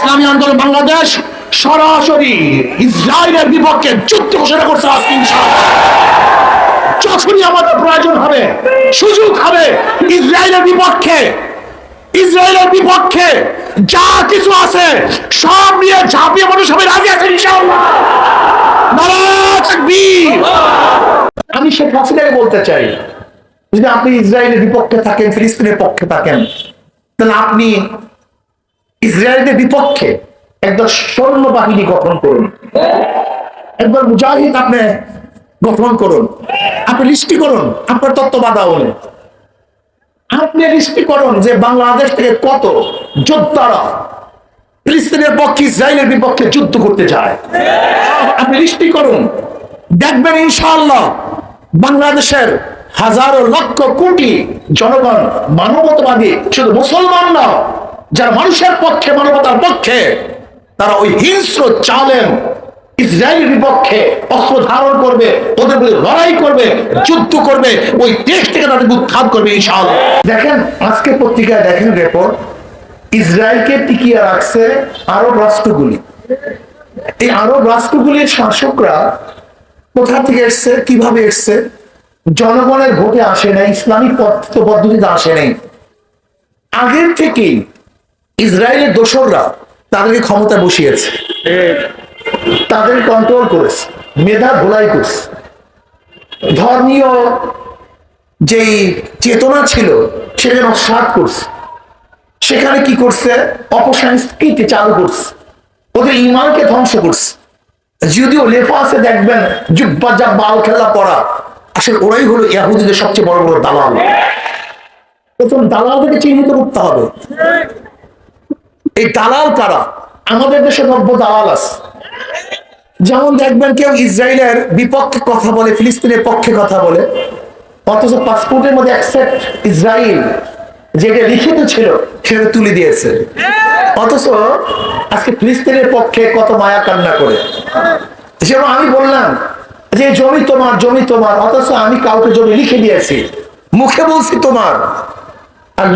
ইসলামী আন্দোলন বাংলাদেশ সরাসরি ইসরায়েলের বিপক্ষে যুদ্ধ ঘোষণা করছে আজকে যখনই আমাদের প্রয়োজন হবে, সুযোগ হবে, ইসরায়েলের বিপক্ষে ইসরায়েলের বিপক্ষে যা কিছু আছে সব নিয়ে ঝাঁপিয়ে মানুষ হবে রাজি আছে আমি শেখ হাসিনাকে বলতে চাই, যদি আপনি ইসরায়েলের বিপক্ষে থাকেন, ফিলিস্তিনের পক্ষে থাকেন, তাহলে আপনি ইসরায়েলের বিপক্ষে একদল সৈন্য বাহিনী গঠন করুন। একদল মুজাহিদ আপনি গঠন করুন। আপনি লিস্টি করুন, আপনার তত্ত্বাবধানে আপনি লিস্টি করুন যে বাংলাদেশ থেকে কত যোদ্ধারা ফিলিস্তিনের পক্ষে, ইসরায়েলের বিপক্ষে যুদ্ধ করতে চায় আপনি লিস্টি করুন। দেখবেন ইনশাআল্লাহ বাংলাদেশের হাজারো লক্ষ কোটি জনগণ মানবতাবাদী, শুধু মুসলমান না যারা মানুষের পক্ষে, মানবতার পক্ষে, তারা ওই হিংস্র চালেন ইসরায়েলের বিপক্ষে অস্ত্র ধারণ করবে, ওদের বিরুদ্ধে লড়াই করবে, যুদ্ধ করবে, ওই দেশ থেকে তাদেরকে উৎখাত করবে, ইনশাআল্লাহ। দেখেন, আজকে পত্রিকায় দেখেন রিপোর্ট ইসরায়েলকে টিকিয়ে রাখছে আরব রাষ্ট্রগুলি। এই আরব রাষ্ট্রগুলির শাসকরা কোথা থেকে এসছে, কীভাবে এসছে? জনগণের ভোটে আসে নাই, ইসলামিক পদ্ধ- পদ্ধতিতে আসে নাই। আগের থেকেই ইসরায়েলের দোসররা তাদেরকে ক্ষমতা বসিয়েছে। তাদের কন্ট্রোল করেছে, মেধা ধোলাই করছে। ধর্মীয় যেই চেতনা ছিল সেটা নস্বাত করছে। সেখানে কি করছে? অপসংস্কৃতি চালু করছে। ওদের ইমানকে ধ্বংস করছে। যদিও লেখা আছে দেখবেন জুব্বা যা বাল খেলা পড়া, আসলে ওরাই হলো ইয়াহুদিদের সবচেয়ে বড় বড় দালাল। প্রথম দালালদেরকে চিহ্নিত করতে হবে। এই দালাল কারা? আমাদের দেশে নব্য দালাল আছে। যেমন দেখবেন কেউ ইসরায়েলের বিপক্ষে কথা বলে, ফিলিস্তিনের পক্ষে কথা বলে, অথচ পাসপোর্টের মধ্যে অ্যাকসেপ্ট ইসরায়েল যেটা লিখিত ছিল, সেটা তুলে দিয়েছে। অথচ আজকে ফিলিস্তিনের পক্ষে কত মায়া কান্না করে। যেমন আমি বললাম যে, জমি তোমার জমি তোমার। অথচ আমি কাউকে জমি লিখে দিয়েছি। মুখে বলছি তোমার।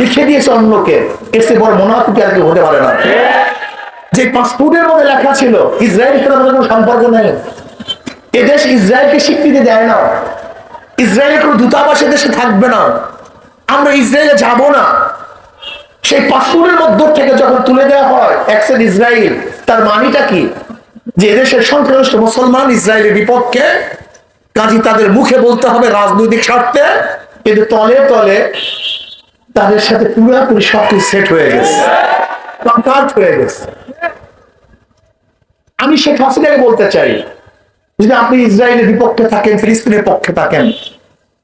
লিখে দিয়েছে অন্যকে। এসে বড় মোনাফিক আর কি হতে পারে না। যে পাসপোর্টের মধ্যে লেখা ছিল, ইসরায়েল সাথে কোনো সম্পর্ক নেই। এদেশ ইসরায়েলকে স্বীকৃতি দেয় না। ইসরায়েলের কোনো দূতাবাস দেশে থাকবে না। আমরা ইসরায়েলে যাব না। সেই পাসপোর্টের মধ্য থেকে যখন তুলে দেওয়া হয় অ্যাকসেন ইসরায়েল, তার মানিটা কি? যে এদেশের সংখ্যাগরিষ্ঠ মুসলমান ইসরায়েলের বিপক্ষে কাজী তাদের মুখে বলতে হবে রাজনৈতিক স্বার্থে, কিন্তু তলে তলে তাদের সাথে পুরোপুরি সবকিছু সেট হয়ে গেছে। হয়ে গেছে। আমি শেখ হাসিনাকে বলতে চাই, যদি আপনি ইসরায়েলের বিপক্ষে থাকেন, ফিলিস্তিনের পক্ষে থাকেন,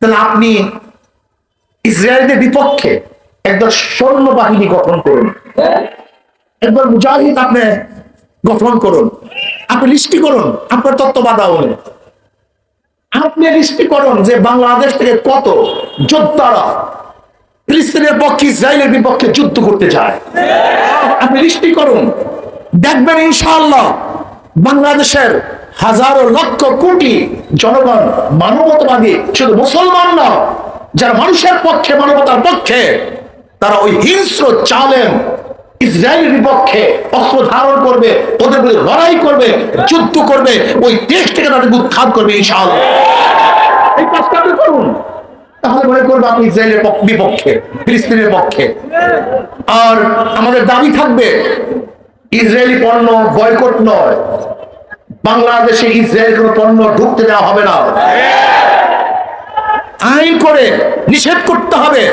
তাহলে আপনি ইসরায়েলের বিপক্ষে একদল সৈন্য বাহিনী গঠন করুন। একদল মুজাহিদ আপনি গঠন করুন। আপনি লিস্টি করুন, আপনার তত্ত্বাবধানে আপনি লিস্টি করুন যে বাংলাদেশ থেকে কত যোদ্ধারা ফিলিস্তিনের পক্ষে, ইসরায়েলের বিপক্ষে যুদ্ধ করতে চায়। আপনি লিস্টি করুন। দেখবেন ইনশাআল্লাহ বাংলাদেশের হাজারো লক্ষ কোটি জনগণ মানবতাবাদী, শুধু মুসলমান না, যারা মানুষের পক্ষে, মানবতার পক্ষে, তারা ওই হিংস্র চালেন ইসরায়েলের বিপক্ষে অস্ত্র ধারণ করবে, ওদের বিরুদ্ধে লড়াই করবে, যুদ্ধ করবে, ওই দেশ থেকে তাদেরকে উৎখাত করবে ইনশাআল্লাহ। এই কাজটা করুন। তাহলে মনে করব আপনি ইসরায়েলের বিপক্ষে, ফিলিস্তিনের পক্ষে। আর আমাদের দাবি থাকবে, ইসরায়েলি পণ্য বয়কট নয়। বাংলাদেশে ইসরায়েল কোনো পণ্য ঢুকতে দেওয়া হবে না। আইন করে নিষেধ করতে হবে।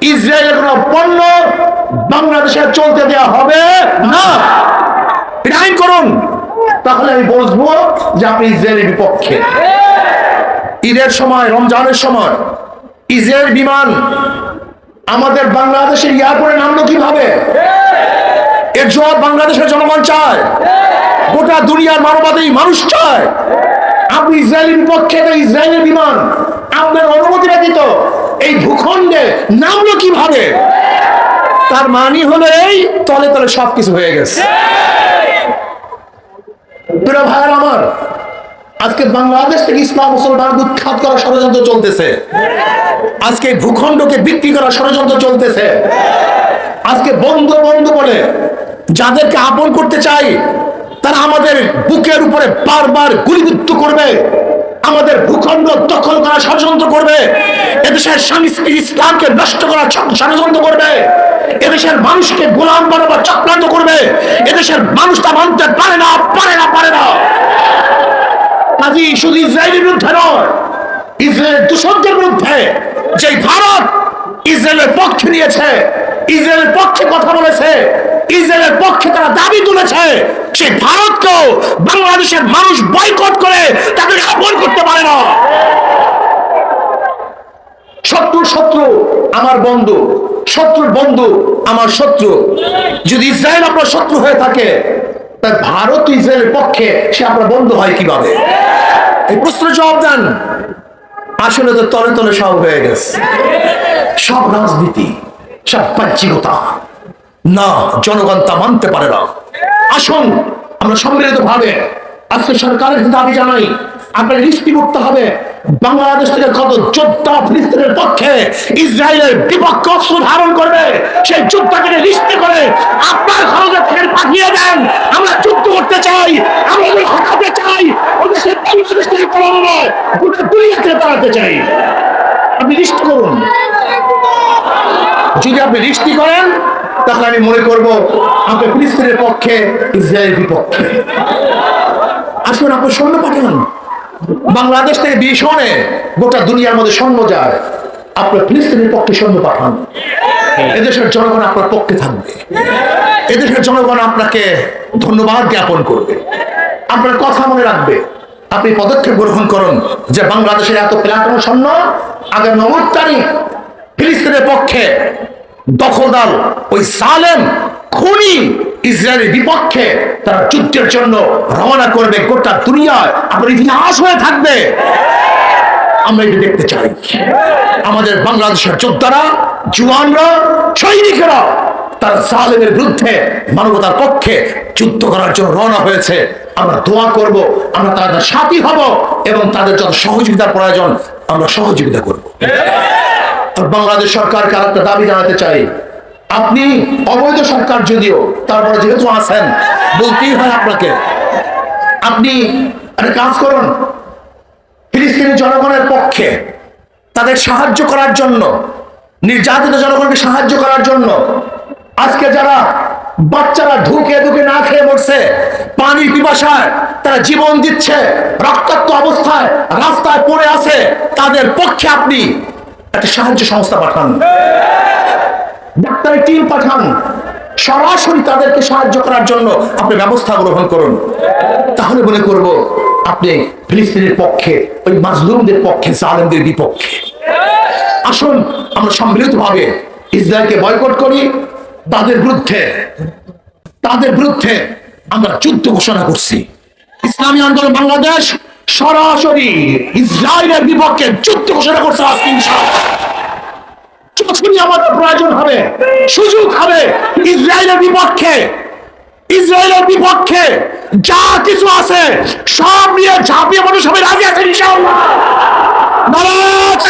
ইসরায়েলের কোনো পণ্য বাংলাদেশে চলতে দেওয়া হবে না। আইন করুন। তাহলে আমি বলব যে আপনি ইসরায়েলের বিপক্ষে। ঈদের সময়, রমজানের সময় ইসরায়েল বিমান আমাদের বাংলাদেশের এয়ারপোর্টে নামলো কীভাবে? এর জবাব বাংলাদেশের জনগণ চায়। গোটা দুনিয়ার মানবাদী মানুষ চায়। আপনি ইসরায়েলের বিপক্ষে তো ইসরায়েলের বিমান। আপনার অনুমতি ব্যতীত এই ভূখণ্ডে নামলো কীভাবে? তার মানি হলো এই, তলে তলে সবকিছু হয়ে গেছে। প্রিয় আমার আজকে বাংলাদেশ থেকে ইসলাম মুসলমান উৎখাত করার ষড়যন্ত্র চলতেছে। আজকে ভূখণ্ডকে বিক্রি করার ষড়যন্ত্র চলতেছে। আজকে বন্ধু বন্ধু বলে যাদেরকে আপন করতে চাই, তারা আমাদের বুকের উপরে বারবার গুলিবিদ্ধ করবে, আমাদের ভূখণ্ড দখল করার ষড়যন্ত্র করবে, এদেশের সংস্কৃতি ইসলামকে নষ্ট করার ষ- ষড়যন্ত্র করবে, এদেশের মানুষকে গোলাম বানাবার চক্রান্ত করবে, এদেশের মানুষ তা মানতে পারে না পারে না পারে না। কাজী শুধু ইসরায়েলের বিরুদ্ধে নয়, ইসরায়েলের দূষণদের বিরুদ্ধে যে ভারত ইসরায়েলের পক্ষে নিয়েছে, ইসরায়েলের পক্ষে কথা বলেছে, ইসরায়েলের পক্ষে তারা দাবি তুলেছে, সেই ভারতকেও বাংলাদেশের মানুষ বয়কট করে তাদের আপন করতে পারে না। শত্রুর শত্রু আমার বন্ধু, শত্রুর বন্ধু আমার শত্রু। যদি ইসরায়েল আপনার শত্রু হয়ে থাকে তাই ভারত ইসরায়েলের পক্ষে সে আপনার বন্ধু হয় কীভাবে? এই প্রশ্নের জবাব দেন। আসলে তো তলে তলে সব হয়ে গেছে। সব রাজনীতি, সব বাহ্যিকতা না, জনগণ তা মানতে পারে না। আসুন, আমরা সম্মিলিত ভাবে আজকে সরকারের দাবি জানাই, আপনার লিস্টি করতে হবে, বাংলাদেশ থেকে কত যোদ্ধা ফিলিস্তিনের পক্ষে ইসরায়েলের বিপক্ষ অস্ত্র ধারণ করবে, সেই যোদ্ধাকে লিস্টি করে আপনার খরচে ফের পাঠিয়ে দেন। আমরা যুদ্ধ করতে চাই আমরা ওদের হটাতে চাই ওদের বাংলাদেশ থেকে পালানো নয় পালাতে চাই। আপনি লিস্ট করুন। যদি আপনি লিস্টি করেন, তাহলে আমি মনে করব আপনি ফিলিস্তিনের পক্ষে, ইসরায়েলের বিপক্ষে। আসুন আপনি সৈন্য পাঠান। বাংলাদেশ থেকে ভীষণে গোটা দুনিয়ার মধ্যে সৈন্য যায়। আপনার ফিলিস্তিনের পক্ষে সৈন্য পাঠান। এদেশের জনগণ আপনার পক্ষে থাকবে। এদেশের জনগণ আপনাকে ধন্যবাদ জ্ঞাপন করবে। আপনার কথা মনে রাখবে। আপনি পদক্ষেপ গ্রহণ করুন যে বাংলাদেশের এত প্লাটন সৈন্য আগামী নব্বই তারিখ ফিলিস্তিনের পক্ষে দখলদার ওই সালেম খুনি ইসরায়েলের বিপক্ষে তারা যুদ্ধের জন্য রওনা করবে গোটা দুনিয়ায়। আপনার ইতিহাস হয়ে থাকবে। আমরা এটা দেখতে চাই। আমাদের বাংলাদেশের যোদ্ধারা জুয়ানরা সৈনিকেরা তারা সালেমের বিরুদ্ধে মানবতার পক্ষে যুদ্ধ করার জন্য রওনা হয়েছে। আমরা দোয়া করব, আমরা তাদের সাথী হব এবং তাদের যত সহযোগিতার প্রয়োজন, আমরা সহযোগিতা করব। বাংলাদেশ সরকারকে একটা দাবি জানাতে চাই। আপনি অবৈধ সরকার যদিও, তারপরে যেহেতু আছেন, বলতেই হয় আপনাকে, আপনি একটা কাজ করুন। ফিলিস্তিনি জনগণের পক্ষে তাদের সাহায্য করার জন্য, নির্যাতিত জনগণকে সাহায্য করার জন্য আজকে যারা বাচ্চারা ঢুকে ঢুকে না খেয়ে মরছে পানির পিপাসায় তারা জীবন দিচ্ছে, রক্তাক্ত অবস্থায় রাস্তায় পড়ে আছে, তাদের পক্ষে আপনি একটা সাহায্য সংস্থা পাঠান। ডাক্তারি টিম পাঠান। সরাসরি তাদেরকে সাহায্য করার জন্য আপনি ব্যবস্থা গ্রহণ করুন। তাহলে মনে করব আপনি ফিলিস্তিনের পক্ষে, ওই মাজলুমদের পক্ষে, জালেমদের বিপক্ষে। আসুন, আমরা সম্মিলিত ভাবে ইসরায়েলকে বয়কট করি। তাদের বিরুদ্ধে তাদের বিরুদ্ধে আমরা যুদ্ধ ঘোষণা করছি। ইসলামী আন্দোলন বাংলাদেশ সরাসরি ইসরায়েলের বিপক্ষে যুদ্ধ ঘোষণা করছে আজকে যখনই আমাদের প্রয়োজন হবে, সুযোগ হবে, ইসরায়েলের বিপক্ষে ইসরায়েলের বিপক্ষে যা কিছু আছে সব নিয়ে ঝাঁপিয়ে মানুষ হবে রাজি আছেন ইনশাআল্লাহ। নারাজ